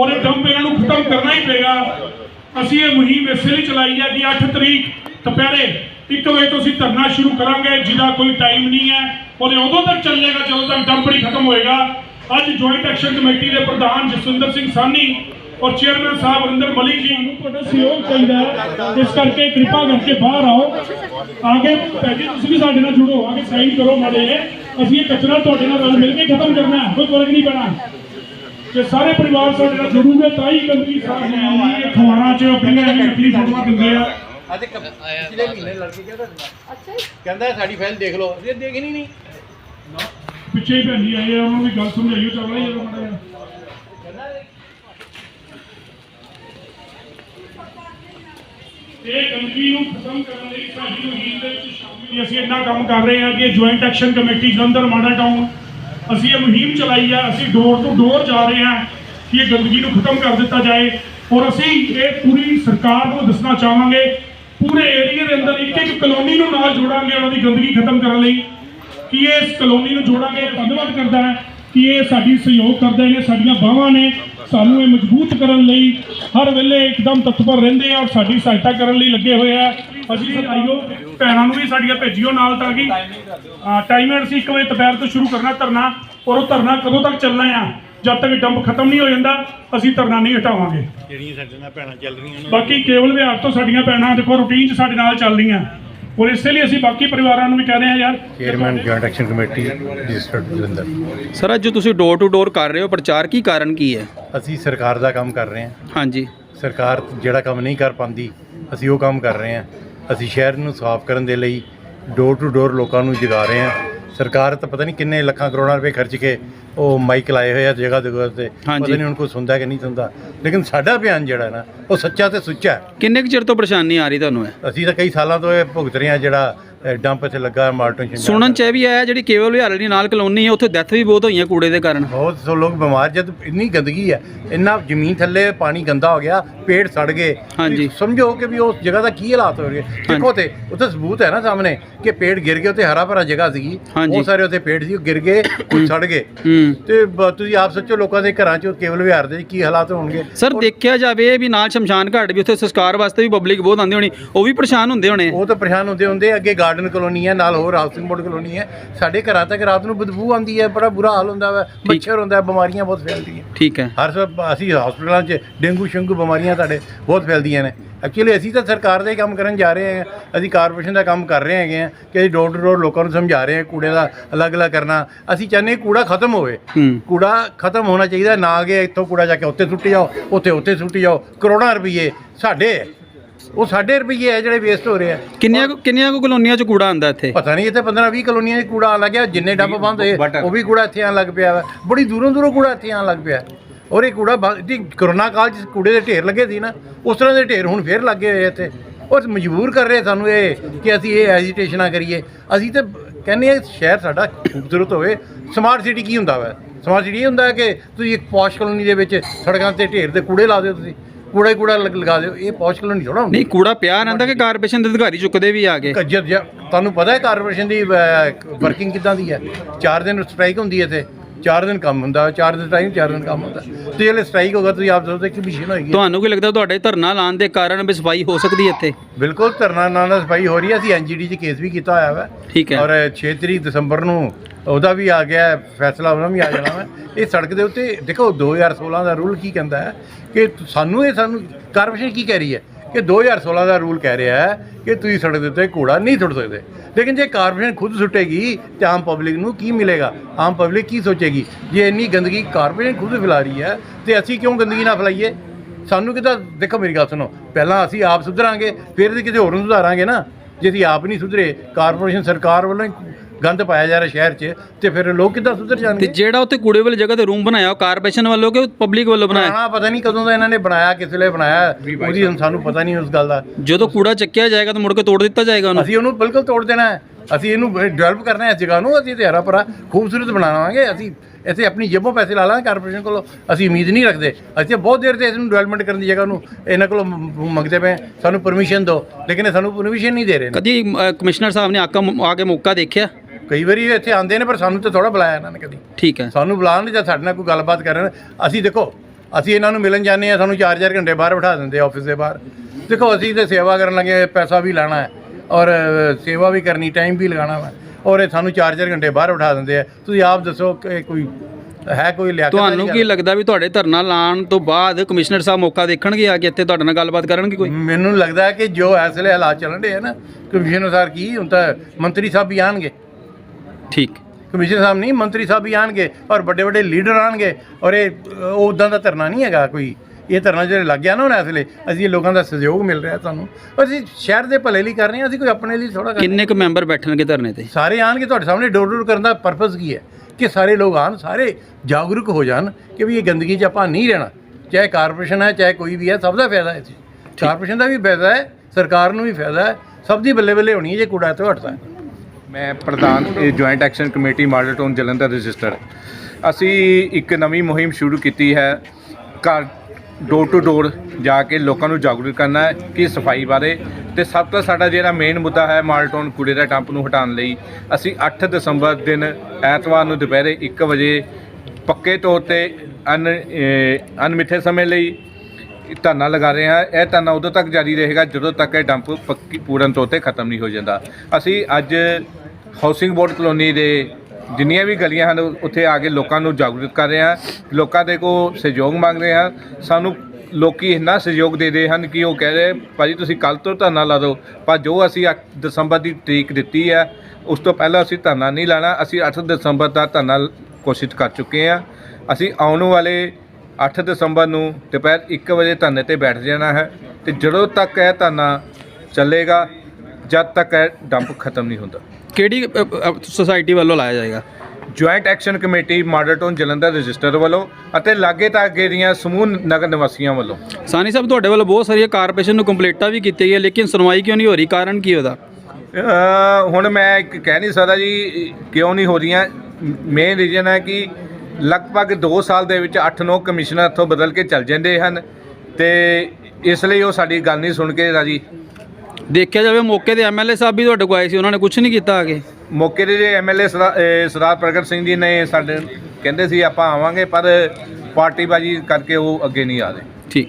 ਔਰ ਇਹ ਡੰਪ ਇਹਨਾਂ ਨੂੰ ਖਤਮ ਕਰਨਾ ਹੀ ਪਏਗਾ। ਅਸੀਂ ਇਹ ਮੁਹਿੰਮ ਇਸੇ ਲਈ ਚਲਾਈ ਹੈ ਕਿ 8 ਤਰੀਕ ਦੁਪਹਿਰੇ 1 ਵਜੇ ਤੋਂ ਅਸੀਂ ਧਰਨਾ ਸ਼ੁਰੂ ਕਰਾਂਗੇ, ਜਿਹਦਾ ਕੋਈ ਟਾਈਮ ਨਹੀਂ ਹੈ। ਔਰ ਇਹ ਉਦੋਂ ਤੱਕ ਚੱਲੇਗਾ, ਜਦੋਂ ਤੱਕ ਡੰਪ ਨਹੀਂ ਖਤਮ ਹੋਏਗਾ। ਅੱਜ ਜੁਆਇੰਟ ਐਕਸ਼ਨ ਕਮੇਟੀ ਦੇ ਪ੍ਰਧਾਨ ਜਸਵਿੰਦਰ ਸਿੰਘ ਸਾਨੀ ਔਰ ਚੇਅਰਮੈਨ ਸਾਹਿਬ ਅਰਿੰਦਰ ਮਲਿਕ ਜੀ ਨੂੰ ਤੁਹਾਡਾ ਸਹਿਯੋਗ ਚਾਹੀਦਾ ਇਸ ਕਰਕੇ ਕਿਰਪਾ ਕਰਕੇ ਬਾਹਰ ਆਓ। ਆਗੇ ਭੈਜੀ ਤੁਸੀਂ ਵੀ ਸਾਡੇ ਨਾਲ ਜੁੜੋ। ਆਗੇ ਸਾਈਨ ਕਰੋ ਮਾੜੇ ਅਸੀਂ ਇਹ ਕਚਰਾ ਤੁਹਾਡੇ ਨਾਲ ਮਿਲ ਕੇ ਖਤਮ ਕਰਨਾ ਕੋਈ ਫ਼ਰਕ ਨਹੀਂ ਪੈਣਾ। ਜੇ ਸਾਰੇ ਪਰਿਵਾਰ ਸਾਡੇ ਨਾਲ ਜੁੜੂਗੇ ਤਾਂ ਹੀ ਗੰਦਗੀ ਸਾਫ਼ ਹੋਣੀ ਹੈ। ਖਵਾਰਾਂ 'ਚ ਆਪਣੀਆਂ ਐਵੇਂ ਨਕਲੀ ਫੋਟੋਆਂ ਦਿੰਦੇ ਆ। ਅੱਜ ਕ- ਪਿਛਲੇ ਮਹੀਨੇ ਲੜਕੀ ਕਹਿੰਦਾ ਕਹਿੰਦਾ ਸਾਡੀ ਫਾਈਲ ਦੇਖ ਲਓ। ਅਸੀਂ ਦੇਖਣੀ ਨਹੀਂ। ਪਿੱਛੇ ਹੀ ਭੈਣੀ ਆਏ ਆ, ਉਹਨਾਂ ਨੂੰ ਵੀ ਗੱਲ ਸਮਝਾਈਓ ਚੱਲ ਰਹੀ ਹੈ ਮਾੜਾ ਜਿਹਾ। ਇਹ ਗੰਦਗੀ ਨੂੰ ਖਤਮ ਕਰਨ ਲਈ ਸਾਡੀ ਮੁਹਿੰਮ ਦੇ ਵਿੱਚ ਸ਼ਾਮਿਲ ਅਸੀਂ ਇੰਨਾ ਕੰਮ ਕਰ ਰਹੇ ਹਾਂ ਕਿ joint action committee Jalandhar model town ਅਸੀਂ ਇਹ ਮੁਹਿੰਮ ਚਲਾਈ ਹੈ ਅਸੀਂ ਡੋਰ ਟੂ ਡੋਰ ਜਾ ਰਹੇ ਹਾਂ ਕਿ ਇਹ ਗੰਦਗੀ ਨੂੰ ਖਤਮ ਕਰ ਦਿੱਤਾ ਜਾਏ ਔਰ ਅਸੀਂ ਇਹ ਪੂਰੀ ਸਰਕਾਰ ਨੂੰ ਦੱਸਣਾ ਚਾਹਾਂਗੇ, ਪੂਰੇ ਏਰੀਆ ਦੇ ਅੰਦਰ ਇੱਕ ਇੱਕ ਕਲੋਨੀ ਨੂੰ ਨਾਲ ਜੋੜਾਂਗੇ ਉਹਨਾਂ ਦੀ ਗੰਦਗੀ ਖਤਮ ਕਰਨ ਲਈ, ਕਿ ਇਹ ਇਸ ਕਲੋਨੀ ਨੂੰ ਜੋੜਾਂਗੇ ਧੰਨਵਾਦ ਕਰਦਾ ਹੈ ਕਿ ਇਹ ਸਾਡੀ ਸਹਿਯੋਗ ਕਰਦੇ ਨੇ, ਸਾਡੀਆਂ ਬਾਹਾਂ ਨੇ, ਸਾਨੂੰ ਇਹ ਮਜ਼ਬੂਤ ਕਰਨ ਲਈ ਹਰ ਵੇਲੇ ਇੱਕਦਮ ਤਤਪਰ ਰਹਿੰਦੇ ਆ ਔਰ ਸਾਡੀ ਸਹਾਇਤਾ ਕਰਨ ਲਈ ਲੱਗੇ ਹੋਏ ਆ। ਅਸੀਂ ਸਤਾਈਓ ਭੈਣਾਂ ਨੂੰ ਵੀ ਸਾਡੀਆਂ ਭੇਜਿਓ ਨਾਲ ਤਾਂ ਕਿ ਟਾਈਮਰ ਸੀ 1 ਵਜੇ ਦੁਪਹਿਰ ਤੋਂ ਸ਼ੁਰੂ ਕਰਨਾ ਧਰਨਾ ਔਰ ਉਹ ਧਰਨਾ ਕਦੋਂ ਤੱਕ ਚੱਲਣਾ ਆ? ਜਦ ਤੱਕ ਡੰਪ ਖਤਮ ਨਹੀਂ ਹੋ ਜਾਂਦਾ ਅਸੀਂ ਧਰਨਾ ਨਹੀਂ ਹਟਾਵਾਂਗੇ। ਜਿਹੜੀਆਂ ਸਾਡੇ ਨਾਲ ਭੈਣਾਂ ਚੱਲ ਰਹੀਆਂ ਬਾਕੀ ਕੇਵਲ ਵਿਹਾਰ ਤੋਂ ਸਾਡੀਆਂ ਭੈਣਾਂ ਦੇਖੋ ਰੂਟੀਨ 'ਚ ਸਾਡੇ ਨਾਲ ਚੱਲ ਰਹੀਆਂ। ਔਰ ਇਸੇ ਲਈ ਅਸੀਂ ਬਾਕੀ ਪਰਿਵਾਰਾਂ ਨੂੰ ਵੀ ਕਹਿ ਰਹੇ ਹਾਂ ਯਾਰ। Chairman joint action committee registered Jalandhar sir ਅੱਜ ਜੋ ਤੁਸੀਂ ਡੋਰ ਟੂ ਡੋਰ ਕਰ ਰਹੇ ਹੋ ਪ੍ਰਚਾਰ ਕੀ ਕਾਰਨ ਕੀ ਹੈ? ਅਸੀਂ ਸਰਕਾਰ ਦਾ ਕੰਮ ਕਰ ਰਹੇ ਹਾਂ। ਹਾਂਜੀ। ਸਰਕਾਰ ਜਿਹੜਾ ਕੰਮ ਨਹੀਂ ਕਰ ਪਾਉਂਦੀ ਅਸੀਂ ਉਹ ਕੰਮ ਕਰ ਰਹੇ ਹਾਂ। ਅਸੀਂ ਸ਼ਹਿਰ ਨੂੰ ਸਾਫ਼ ਕਰਨ ਦੇ ਲਈ ਡੋਰ ਟੂ ਡੋਰ ਲੋਕਾਂ ਨੂੰ ਜਗਾ ਰਹੇ ਹਾਂ। ਸਰਕਾਰ ਤਾਂ ਪਤਾ ਨਹੀਂ ਕਿੰਨੇ ਲੱਖਾਂ ਕਰੋੜਾਂ ਰੁਪਏ ਖਰਚ ਕੇ ਉਹ ਮਾਈਕ ਲਾਏ ਹੋਏ ਆ ਜਗ੍ਹਾ ਜਗ੍ਹਾ ਤੇ। ਪਤਾ ਹਾਂਜੀ। ਨਹੀਂ ਉਹਨਾਂ ਕੋਲ ਸੁਣਦਾ ਕਿ ਨਹੀਂ ਸੁਣਦਾ। ਲੇਕਿਨ ਸਾਡਾ ਬਿਆਨ ਜਿਹੜਾ ਨਾ ਉਹ ਸੱਚਾ ਤੇ ਸੁੱਚਾ ਹੈ। ਕਿੰਨੇ ਕੁ ਚਿਰ ਤੋਂ ਪਰੇਸ਼ਾਨੀ ਆ ਰਹੀ ਤੁਹਾਨੂੰ ਹੈ ਅਸੀਂ ਤਾਂ ਕਈ ਸਾਲਾਂ ਤੋਂ ਇਹ ਭੁਗਤ ਰਹੇ ਹਾਂ ਜਿਹੜਾ ਡੰਪ ਇੱਥੇ ਲੱਗਾ ਮਾਰਟਨ ਸੁਣਨ ਚ ਇਹ ਵੀ ਆਇਆ ਜਿਹੜੀ ਕੇਵਲ ਵਿਹਾਰ ਵਾਲੀ ਨਾਲ ਕਲੋਨੀ ਹੈ ਉੱਥੇ ਡੈਥ ਵੀ ਬਹੁਤ ਹੋਈਆਂ ਕੂੜੇ ਦੇ ਕਾਰਨ। ਬਹੁਤ ਸੋ ਲੋਕ ਬਿਮਾਰ ਜਦ ਇੰਨੀ ਗੰਦਗੀ ਹੈ ਇੰਨਾ ਜ਼ਮੀਨ ਥੱਲੇ ਪਾਣੀ ਗੰਦਾ ਹੋ ਗਿਆ ਪੇੜ ਸੜ ਗਏ। ਹਾਂਜੀ। ਸਮਝੋ ਕਿ ਵੀ ਉਸ ਜਗ੍ਹਾ ਦਾ ਕੀ ਹਾਲਾਤ ਹੋ ਗਏ ਦੇਖੋ ਤੇ ਉੱਥੇ ਸਬੂਤ ਹੈ ਨਾ ਸਾਹਮਣੇ ਕਿ ਪੇੜ ਗਿਰ ਗਏ ਉੱਥੇ ਹਰਾ ਭਰਾ ਜਗ੍ਹਾ ਸੀਗੀ। ਹਾਂਜੀ। ਬਹੁਤ ਸਾਰੇ ਉੱਥੇ ਪੇੜ ਸੀ ਉਹ ਗਿਰ ਗਏ ਕੁਝ ਸੜ ਗਏ। ਹੂੰ। ਤੇ ਬ- ਤੁਸੀਂ ਆਪ ਸੋਚੋ ਲੋਕਾਂ ਦੇ ਘਰਾਂ 'ਚ ਕੇਵਲ ਵਿਹਾਰ ਦੇ ਕੀ ਹਾਲਾਤ ਹੋਣਗੇ? ਸਰ ਦੇਖਿਆ ਜਾਵੇ ਵੀ ਨਾਲ ਸ਼ਮਸ਼ਾਨ ਘਾਟ ਵੀ ਉੱਥੇ ਸੰਸਕਾਰ ਵਾਸਤੇ ਵੀ ਪਬਲਿਕ ਬਹੁਤ ਆਉਂਦੀ ਹੋਣੀ ਉਹ ਵੀ ਪਰੇਸ਼ਾਨ ਹੁੰਦੇ ਹੋਣੇ। ਉਹ ਤਾਂ ਪਰੇਸ਼ਾਨ ਹੁੰਦੇ ਹੁੰਦੇ ਅੱਗੇ ਗਾਰਡਨ ਕਲੋਨੀ ਹੈ ਨਾਲ ਹੋਰ ਹਾਊਸਿੰਗ ਬੋਰਡ ਕਲੋਨੀ ਹੈ। ਸਾਡੇ ਘਰਾਂ ਤੱਕ ਰਾਤ ਨੂੰ ਬਦਬੂ ਆਉਂਦੀ ਹੈ ਬੜਾ ਬੁਰਾ ਹਾਲ ਹੁੰਦਾ ਵਾ। ਮੱਛਰ ਹੁੰਦਾ ਹੈ, ਬਿਮਾਰੀਆਂ ਬਹੁਤ ਫੈਲਦੀਆਂ ਠੀਕ ਹੈ। ਹਰ ਸਭ ਅਸੀਂ ਹਸਪਤਾਲਾਂ 'ਚ ਡੇਂਗੂ ਸ਼ੰਗੂ ਬਿਮਾਰੀਆਂ ਸਾਡੇ ਬਹੁਤ ਫੈਲਦੀਆਂ ਨੇ। ਐਕਚੁਅਲੀ ਅਸੀਂ ਤਾਂ ਸਰਕਾਰ ਦਾ ਹੀ ਕੰਮ ਕਰਨ ਜਾ ਰਹੇ ਹਾਂ। ਅਸੀਂ ਕਾਰਪੋਰੇਸ਼ਨ ਦਾ ਕੰਮ ਕਰ ਰਹੇ ਹੈਗੇ ਹਾਂ ਕਿ ਅਸੀਂ ਡੋਰ ਟੂ ਡੋਰ ਲੋਕਾਂ ਨੂੰ ਸਮਝਾ ਰਹੇ ਹਾਂ ਕੂੜੇ ਦਾ ਅਲੱਗ-ਅਲੱਗ ਕਰਨਾ। ਅਸੀਂ ਚਾਹੁੰਦੇ ਹਾਂ ਕੂੜਾ ਖਤਮ ਹੋਵੇ। ਹੂੰ। ਕੂੜਾ ਖਤਮ ਹੋਣਾ ਚਾਹੀਦਾ। ਨਾ ਕਿ ਇੱਥੋਂ ਕੂੜਾ ਜਾ ਕੇ ਉੱਥੇ ਸੁੱਟੀ ਜਾਓ ਉੱਥੇ ਉੱਥੇ ਸੁੱਟੀ ਜਾਓ। ਕਰੋੜਾਂ ਰੁਪਏ ਸਾਡੇ ਹੈ। ਉਹ ਸਾਡੇ ਰੁਪਏ ਹੈ ਜਿਹੜੇ ਵੇਸਟ ਹੋ ਰਹੇ ਆ। ਕਿੰਨੀਆਂ ਕੁ- ਕਿੰਨੀਆਂ ਕੁ ਕਲੋਨੀਆਂ ਚ ਕੂੜਾ ਆਉਂਦਾ ਇੱਥੇ? ਪਤਾ ਨਹੀਂ ਇੱਥੇ 15 20 ਕਲੋਨੀਆਂ 'ਚ ਕੂੜਾ ਆਉਣ ਲੱਗਿਆ ਜਿੰਨੇ ਡੱਬ ਬੰਦ ਹੋਏ ਉਹ ਵੀ ਕੂੜਾ ਇੱਥੇ ਆਉਣ ਲੱਗ ਪਿਆ ਵਾ। ਬੜੀ ਦੂਰੋਂ ਦੂਰੋਂ ਕੂੜਾ ਇੱਥੇ ਆਉਣ ਲੱਗ ਪਿਆ। ਔਰ ਇਹ ਕੂੜਾ ਬ- ਜੀ ਕਰੋਨਾ ਕਾਲ 'ਚ ਕੂੜੇ ਦੇ ਢੇਰ ਲੱਗੇ ਸੀ ਨਾ ਉਸ ਤਰ੍ਹਾਂ ਦੇ ਢੇਰ ਹੁਣ ਫੇਰ ਲੱਗੇ ਹੋਏ ਆ ਇੱਥੇ। ਔਰ ਮਜਬੂਰ ਕਰ ਰਹੇ ਸਾਨੂੰ ਇਹ ਕਿ ਅਸੀਂ ਇਹ ਐਜੀਟੇਸ਼ਨਾਂ ਕਰੀਏ। ਅਸੀਂ ਤਾਂ ਕਹਿੰਦੇ ਆ ਸ਼ਹਿਰ ਸਾਡਾ ਖੂਬਸੂਰਤ ਹੋਵੇ। ਸਮਾਰਟ ਸਿਟੀ ਕੀ ਹੁੰਦਾ ਵਾ? ਸਮਾਰਟ ਸਿਟੀ ਇਹ ਹੁੰਦਾ ਕਿ ਤੁਸੀਂ ਇੱਕ ਪੌਸ਼ ਕਲੋਨੀ ਦੇ ਵਿੱਚ ਸੜਕਾਂ ਤੇ ਢੇਰ ਤੇ ਕੂੜੇ ਲਾ ਦਿਓ ਤੁਸੀਂ। ਕੂੜਾ ਹੀ ਕੂੜਾ ਲਗ- ਲਗਾ ਦਿਓ ਇਹ ਪੌਸ਼ ਕਲੋਨੀ ਥੋੜਾ ਨਹੀਂ ਕੂੜਾ ਪਿਆ ਰਹਿੰਦਾ ਕਿ ਕਾਰਪੋਰੇਸ਼ਨ ਦੇ ਅਧਿਕਾਰੀ ਚੁੱਕਦੇ ਵੀ ਆ ਕੇ? ਕੱਜਰ ਜਿਹਾ ਤੁਹਾਨੂੰ ਪਤਾ ਹੈ ਕਾਰਪੋਰੇਸ਼ਨ ਦੀ ਵਰਕਿੰਗ ਕਿੱਦਾਂ ਦੀ ਹੈ? 4 ਦਿਨ ਸਟ੍ਰਾਈਕ ਹੁੰਦੀ ਹੈ ਇੱਥੇ 4 ਦਿਨ ਕੰਮ ਹੁੰਦਾ 4 ਦਿਨ ਟਾਈਮ 4 ਦਿਨ ਕੰਮ ਹੁੰਦਾ। ਤੇ ਜਿਹੜੇ ਸਟ੍ਰਾਈਕ ਹੋਗਾ ਤੁਸੀਂ ਆਪ ਸੋਚਦੇ ਕਿ ਮਸ਼ੀਨ ਹੋਏਗੀ। ਤੁਹਾਨੂੰ ਕੀ ਲੱਗਦਾ ਤੁਹਾਡੇ ਧਰਨਾ ਲਾਉਣ ਦੇ ਕਾਰਨ ਵੀ ਸਫ਼ਾਈ ਹੋ ਸਕਦੀ ਹੈ ਇੱਥੇ? ਬਿਲਕੁਲ ਧਰਨਾ ਨਾਲ ਸਫ਼ਾਈ ਹੋ ਰਹੀ ਹੈ ਅਸੀਂ ਐਨਜੀਡੀ 'ਚ ਕੇਸ ਵੀ ਕੀਤਾ ਹੋਇਆ ਵਾ। ਠੀਕ ਹੈ। ਔਰ 6 ਤਰੀਕ ਦਸੰਬਰ ਨੂੰ ਉਹਦਾ ਵੀ ਆ ਗਿਆ, ਫੈਸਲਾ ਉਹਨਾਂ ਵੀ ਆ ਜਾਣਾ ਵਾ। ਇਹ ਸੜਕ ਦੇ ਉੱਤੇ, ਦੇਖੋ 2016 ਦਾ ਰੂਲ ਕੀ ਕਹਿੰਦਾ ਹੈ ਕਿ ਸਾਨੂੰ ਇਹ, ਸਾਨੂੰ ਕਾਰਪੋਰੇਸ਼ਨ ਕੀ ਕਹਿ ਰਹੀ ਹੈ? ਕਿ 2016 ਦਾ ਰੂਲ ਕਹਿ ਰਿਹਾ ਹੈ ਕਿ ਤੁਸੀਂ ਸੜਕ ਦੇ ਉੱਤੇ ਕੂੜਾ ਨਹੀਂ ਸੁੱਟ ਸਕਦੇ। ਲੇਕਿਨ ਜੇ ਕਾਰਪੋਰੇਸ਼ਨ ਖੁਦ ਸੁੱਟੇਗੀ ਤੇ ਆਮ ਪਬਲਿਕ ਨੂੰ ਕੀ ਮਿਲੇਗਾ? ਆਮ ਪਬਲਿਕ ਕੀ ਸੋਚੇਗੀ? ਜੇ ਇੰਨੀ ਗੰਦਗੀ ਕਾਰਪੋਰੇਸ਼ਨ ਖੁਦ ਫੈਲਾ ਰਹੀ ਹੈ ਤੇ ਅਸੀਂ ਕਿਉਂ ਗੰਦਗੀ ਨਾ ਫੈਲਾਈਏ? ਸਾਨੂੰ ਕਿਤਾ ਦੇਖੋ ਮੇਰੀ ਗੱਲ ਸੁਣੋ, ਪਹਿਲਾਂ ਅਸੀਂ ਆਪ ਸੁਧਰਾਂਗੇ, ਫਿਰ ਅਸੀਂ ਕਿਸੇ ਹੋਰ ਨੂੰ ਸੁਧਾਰਾਂਗੇ ਨਾ। ਜੇ ਅਸੀਂ ਆਪ ਨਹੀਂ ਸੁਧਰੇ, ਕਾਰਪੋਰੇਸ਼ਨ ਸਰਕਾਰ ਵੱਲੋਂ ਗੰਦ ਪਾਇਆ ਜਾ ਰਿਹਾ ਸ਼ਹਿਰ 'ਚ ਤੇ ਫਿਰ ਲੋਕ ਕਿੱਦਾਂ ਸੁਧਰ ਤੇ ਜਾਣਗੇ? ਜਿਹੜਾ ਉੱਥੇ ਕੂੜੇ ਵਾਲੀ ਜਗ੍ਹਾ ਤੇ ਰੂਮ ਬਣਾਇਆ ਉਹ ਕਾਰਪੋਰੇਸ਼ਨ ਵੱਲੋਂ ਕਿ ਪਬਲਿਕ ਵੱਲੋਂ ਬਣਾਇਆ? ਬਣਾਉਣਾ ਪਤਾ ਨਹੀਂ ਕਦੋਂ ਦਾ ਇਹਨਾਂ ਨੇ ਬਣਾਇਆ ਕਿਸ ਵੇਲੇ ਬਣਾਇਆ ਉਹਦੀ ਹੁਣ ਸਾਨੂੰ ਪਤਾ ਨਹੀਂ ਉਸ ਗੱਲ ਦਾ। ਜਦੋਂ ਕੂੜਾ ਚੱਕਿਆ ਜਾਏਗਾ ਤਾਂ ਮੁੜ ਕੇ ਤੋੜ ਦਿੱਤਾ ਜਾਏਗਾ ਉਹਨੂੰ? ਅਸੀਂ ਉਹਨੂੰ ਬਿਲਕੁਲ ਤੋੜ ਦੇਣਾ ਹੈ। ਅਸੀਂ ਇਹਨੂੰ ਡਿਵੈਲਪ ਕਰਨਾ ਹੈ ਇਸ ਜਗ੍ਹਾ ਨੂੰ ਅਸੀਂ ਤੇ ਹਰਾ ਭਰਾ ਖੂਬਸੂਰਤ ਬਣਾਵਾਂਗੇ ਅਸੀਂ ਇੱਥੇ ਆਪਣੀ ਜੇਬੋਂ ਪੈਸੇ ਲਾ ਲਾਂਗੇ ਕਾਰਪੋਰੇਸ਼ਨ ਕੋਲੋਂ। ਅਸੀਂ ਉਮੀਦ ਨਹੀਂ ਰੱਖਦੇ। ਅਸੀਂ ਤਾਂ ਬਹੁਤ ਦੇਰ ਤੇ ਇਸ ਨੂੰ ਡਿਵੈਲਪਮੈਂਟ ਕਰਨ ਦੀ ਜਗ੍ਹਾ ਨੂੰ ਇਹਨਾਂ ਕੋਲੋਂ ਮ- ਮੰਗਦੇ ਪਏ ਸਾਨੂੰ ਪਰਮਿਸ਼ਨ ਦਿਓ। ਲੇਕਿਨ ਇਹ ਸਾਨੂੰ ਪਰਮਿਸ਼ਨ ਨਹੀਂ ਦੇ ਰਹੇ ਨੇ। ਕਦੀ ਅ, ਕਮਿਸ਼ਨਰ ਸਾਹਿਬ ਨੇ ਆਕਾ ਆ ਕੇ ਮੌਕਾ ਦੇਖਿਆ? ਕਈ ਵਾਰੀ ਇੱਥੇ ਆਉਂਦੇ ਨੇ ਪਰ ਸਾਨੂੰ ਤਾਂ ਥੋੜਾ ਬੁਲਾਇਆ ਇਹਨਾਂ ਨੇ ਕਦੀ। ਠੀਕ ਹੈ। ਸਾਨੂੰ ਬੁਲਾਉਣ ਜਾਂ ਸਾਡੇ ਨਾਲ ਕੋਈ ਗੱਲਬਾਤ ਕਰਨ ਅਸੀਂ ਦੇਖੋ ਅਸੀਂ ਇਹਨਾਂ ਨੂੰ ਮਿਲਣ ਜਾਂਦੇ ਆ ਸਾਨੂੰ 4-4 ਘੰਟੇ ਬਾਹਰ ਬਿਠਾ ਦਿੰਦੇ ਆਫਿਸ ਦੇ ਬਾਹਰ। ਦੇਖੋ ਅਸੀਂ ਤੇ ਸੇਵਾ ਕਰਨ ਲੱਗੇ ਪੈਸਾ ਵੀ ਲਾਣਾ ਹੈ ਔਰ ਸੇਵਾ ਵੀ ਕਰਨੀ ਟਾਈਮ ਵੀ ਲਗਾਉਣਾ ਵਾ ਔਰ ਇਹ ਸਾਨੂੰ 4-4 ਘੰਟੇ ਬਾਹਰ ਬਿਠਾ ਦਿੰਦੇ ਆ। ਤੁਸੀਂ ਆਪ ਦੱਸੋ ਕਿ ਕੋਈ ਹੈ ਕੋਈ ਲਿਆਕਤ ਵਾਲੀ ਤੁਹਾਨੂੰ? ਕੀ ਲੱਗਦਾ ਵੀ ਤੁਹਾਡੇ ਧਰਨਾ ਲਾਉਣ ਤੋਂ ਬਾਅਦ ਕਮਿਸ਼ਨਰ ਸਾਹਿਬ ਮੌਕਾ ਦੇਖਣਗੇ ਆ ਕੇ ਇੱਥੇ ਤੁਹਾਡੇ ਨਾਲ ਗੱਲਬਾਤ ਕਰਨਗੇ ਕੋਈ? ਮੈਨੂੰ ਲੱਗਦਾ ਹੈ ਕਿ ਜੋ ਇਸ ਵੇਲੇ ਹਾਲਾਤ ਚੱਲਣ ਦੇ ਆ ਨਾ ਕਮਿਸ਼ਨ ਅਨੁਸਾਰ ਕੀ ਹੁਣ ਤਾਂ ਮੰਤਰੀ ਸਾਹਿਬ ਵੀ ਆਣਗੇ ਠੀਕ। ਕਮਿਸ਼ਨਰ ਸਾਹਿਬ ਨਹੀਂ ਮੰਤਰੀ ਸਾਹਿਬ ਵੀ ਆਣਗੇ ਔਰ ਵੱਡੇ ਵੱਡੇ ਲੀਡਰ ਆਣਗੇ ਔਰ ਇਹ ਉਹ ਉਦਾਂ ਦਾ ਧਰਨਾ ਨਹੀਂ ਹੈਗਾ ਕੋਈ। ਇਹ ਧਰਨਾ ਜਿਹੜੇ ਲੱਗ ਗਿਆ ਨਾ ਹੁਣ ਇਸ ਵੇਲੇ ਅਸੀਂ ਇਹ ਲੋਕਾਂ ਦਾ ਸਹਿਯੋਗ ਮਿਲ ਰਿਹਾ ਸਾਨੂੰ। ਅਸੀਂ ਸ਼ਹਿਰ ਦੇ ਭਲੇ ਲਈ ਕਰ ਰਹੇ ਹਾਂ ਅਸੀਂ ਕੋਈ ਆਪਣੇ ਲਈ ਥੋੜਾ ਕਿੰਨੇ ਕੁ ਮੈਂਬਰ ਬੈਠਣਗੇ ਧਰਨੇ ਤੇ? ਸਾਰੇ ਆਣਗੇ ਤੁਹਾਡੇ ਸਾਹਮਣੇ ਡੋਰ ਡੋਰ ਕਰਨ ਦਾ ਪਰਪਸ ਕੀ ਹੈ? ਕਿ ਸਾਰੇ ਲੋਕ ਆਣ ਸਾਰੇ ਜਾਗਰੂਕ ਹੋ ਜਾਣ ਕਿ ਵੀ ਇਹ ਗੰਦਗੀ 'ਚ ਆਪਾਂ ਨਹੀਂ ਰਹਿਣਾ। ਚਾਹੇ ਕਾਰਪੋਰੇਸ਼ਨ ਹੈ ਚਾਹੇ ਕੋਈ ਵੀ ਹੈ ਸਭ ਦਾ ਫਾਇਦਾ ਹੈ ਕਾਰਪੋਰੇਸ਼ਨ ਦਾ ਵੀ ਫਾਇਦਾ ਹੈ ਸਰਕਾਰ ਨੂੰ ਵੀ ਫਾਇਦਾ ਹੈ ਸਭ ਦੀ ਬੱਲੇ ਬੱਲੇ ਹੋਣੀ ਹੈ ਜੇ ਕੂੜਾ ਇੱਥੋਂ ਹਟਦਾ ਹੈ। ਮੈਂ ਪ੍ਰਧਾਨ, ਇਹ joint action committee model town Jalandhar register. ਅਸੀਂ ਇੱਕ ਨਵੀਂ ਮੁਹਿੰਮ ਸ਼ੁਰੂ ਕੀਤੀ ਹੈ। ਘਰ ਡੋਰ ਟੂ ਡੋਰ ਜਾ ਕੇ ਲੋਕਾਂ ਨੂੰ ਜਾਗਰੂਕ ਕਰਨਾ ਹੈ ਕਿ ਸਫ਼ਾਈ ਬਾਰੇ। ਤੇ ਸਭ ਤੋਂ ਸਾਡਾ ਜਿਹੜਾ ਮੇਨ ਮੁੱਦਾ ਹੈ ਮਾਡਲ ਟਾਊਨ ਕੂੜੇ ਦਾ ਡੰਪ ਨੂੰ ਹਟਾਉਣ ਲਈ। ਅਸੀਂ 8 ਦਸੰਬਰ ਦਿਨ ਐਤਵਾਰ ਨੂੰ ਦੁਪਹਿਰੇ 1 ਵਜੇ ਪੱਕੇ ਤੌਰ ਤੇ ਅਨ, ਅਹ, ਅਣਮਿੱਥੇ ਸਮੇਂ ਲਈ ਧਰਨਾ ਲਗਾ ਰਹੇ ਹਾਂ। ਇਹ ਧਰਨਾ ਉਦੋਂ ਤੱਕ ਜਾਰੀ ਰਹੇਗਾ ਜਦੋਂ ਤੱਕ ਇਹ ਡੰਪ ਪੱਕੀ ਪੂਰਨ ਤੌਰ ਤੇ ਖਤਮ ਨਹੀਂ ਹੋ ਜਾਂਦਾ। ਅਸੀਂ ਅੱਜ ਹਾਊਸਿੰਗ ਬੋਰਡ ਕਲੋਨੀ ਦੇ ਜਿੰਨੀਆਂ ਵੀ ਗਲੀਆਂ ਹਨ, ਉੱਥੇ ਆ ਕੇ ਲੋਕਾਂ ਨੂੰ ਜਾਗਰੂਕ ਕਰ ਰਹੇ ਹਾਂ। ਲੋਕਾਂ ਦੇ ਕੋ ਸਹਿਯੋਗ ਮੰਗ ਰਹੇ ਹਾਂ। ਸਾਨੂੰ ਲੋਕੀ ਇੰਨਾ ਸਹਿਯੋਗ ਦੇ ਰਹੇ ਹਨ ਕਿ ਉਹ ਕਹਿ ਰਹੇ, ਭਾਜੀ, ਤੁਸੀਂ ਕੱਲ ਤੋਂ ਧਰਨਾ ਲਾ ਦਿਓ, ਪਰ ਜੋ ਅਸੀਂ 8 ਦਸੰਬਰ ਦੀ ਤਰੀਕ ਦਿੱਤੀ ਹੈ, ਉਸ ਤੋਂ ਪਹਿਲਾਂ ਅਸੀਂ ਧਰਨਾ ਨਹੀਂ ਲਾਣਾ। ਅਸੀਂ 8 ਦਸੰਬਰ ਦਾ ਧਰਨਾ ਕੋਸ਼ਿਸ਼ ਕਰ ਚੁੱਕੇ ਹਾਂ। ਅਸੀਂ ਆਉਣ ਵਾਲੇ 8 ਦਸੰਬਰ ਨੂੰ ਦੁਪਹਿਰ 1 ਵਜੇ ਧਰਨੇ ਤੇ ਬੈਠ ਜਾਣਾ ਹੈ ਤੇ ਜਦੋਂ ਤੱਕ ਇਹ ਧਰਨਾ ਚੱਲੇਗਾ, ਜਦ ਤੱਕ ਇਹ ਡੰਪ ਖਤਮ ਨਹੀਂ ਹੁੰਦਾ। ਕਿਹੜੀ ਸੁਸਾਇਟੀ ਵੱਲੋਂ ਲਾਇਆ ਜਾਏਗਾ? Joint action committee model town Jalandhar register ਵੱਲੋਂ ਅਤੇ ਲਾਗੇ ਤਾਗੇ ਦੀਆਂ ਸਮੂਹ ਨਗਰ ਨਿਵਾਸੀਆਂ ਵੱਲੋਂ। ਸਾਨੀ ਸਾਹਿਬ ਤੁਹਾਡੇ ਵੱਲੋਂ ਬਹੁਤ ਸਾਰੀਆਂ ਕਾਰਪੋਰੇਸ਼ਨ ਨੂੰ ਕੰਪਲੀਟਾਂ ਵੀ ਕੀਤੀਆਂ ਗਈਆਂ ਲੇਕਿਨ ਸੁਣਵਾਈ ਕਿਉਂ ਨਹੀਂ ਹੋ ਰਹੀ? ਕਾਰਨ ਕੀ ਉਹਦਾ? ਹੁਣ ਮੈਂ ਇੱਕ ਕਹਿ ਨਹੀਂ ਸਕਦਾ ਜੀ ਕਿਉਂ ਨਹੀਂ ਹੋ ਰਹੀਆਂ। ਮੇਨ ਰੀਜ਼ਨ ਹੈ ਕਿ ਲਗਭਗ 2 ਸਾਲ ਦੇ ਵਿੱਚ 8-9 ਕਮਿਸ਼ਨਰ ਇੱਥੋਂ ਬਦਲ ਕੇ ਚੱਲ ਜਾਂਦੇ ਹਨ ਤੇ ਇਸ ਲਈ ਉਹ ਸਾਡੀ ਗੱਲ ਨਹੀਂ ਸੁਣ ਕੇ ਰਾਜੀ। ਦੇਖਿਆ ਜਾਵੇ ਮੌਕੇ ਤੇ ਐਮਐਲਏ ਸਾਹਿਬ ਵੀ ਤੁਹਾਡੇ ਕੋਲ ਆਏ ਸੀ ਉਹਨਾਂ ਨੇ ਕੁਝ ਨਹੀਂ ਕੀਤਾ ਆਗੇ ਮੌਕੇ ਦੇ ਜੇ ਐਮਐਲਏ ਸਰਦਾਰ ਪ੍ਰਗਟ ਸਿੰਘ ਜੀ ਨੇ ਸਾਡੇ ਕਹਿੰਦੇ ਸੀ ਆਪਾਂ ਆਵਾਂਗੇ ਪਰ ਪਾਰਟੀਬਾਜੀ ਕਰਕੇ ਉਹ ਅੱਗੇ ਨਹੀਂ ਆ ਰਹੇ। ਠੀਕ।